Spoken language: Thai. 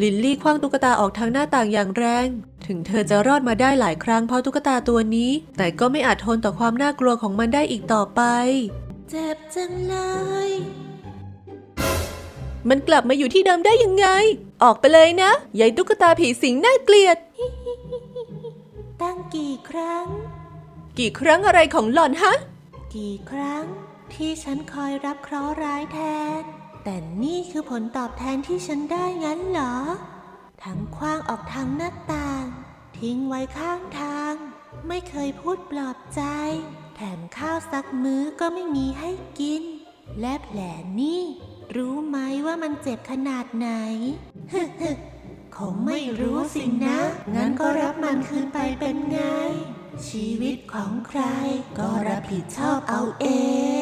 ลินลี่คว้างตุ๊กตาออกทางหน้าต่างอย่างแรง ถึงเธอจะรอดมาได้หลายครั้งเพราะตุ๊กตาตัวนี้ แต่ก็ไม่อาจทนต่อความน่ากลัวของมันได้อีกต่อไป เจ็บจังเลย มันกลับมาอยู่ที่เดิมได้ยังไง ออกไปเลยนะยายตุ๊กตาผีสิงน่าเกลียด ตั้งกี่ครั้ง กี่ครั้งอะไรของหล่อนฮะ กี่ครั้งที่ฉันคอยรับเคราะห์ร้ายแทน แต่นี่คือผลตอบแทนที่ฉันได้งั้นเหรอ ทั้งคว้างออกทางหน้าต่าง ทิ้งไว้ข้างทาง ไม่เคยพูดปลอบใจ แถมข้าวสักมื้อก็ไม่มีให้กิน และแผลนี่ รู้ไหมว่ามันเจ็บขนาดไหนคงไม่รู้สินะ งั้นก็รับมันคืนไปเป็นไง ชีวิตของใครก็รับผิดชอบเอาเอง